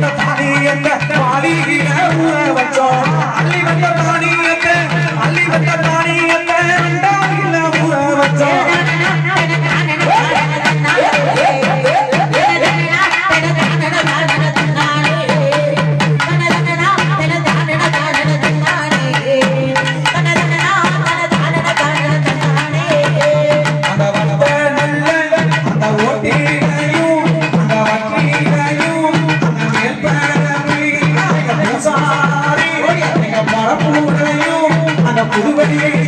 வந்த தானி என்ன பாலியில வச்சோம். வந்த தானி Thank you.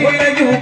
Bota ele no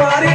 everybody.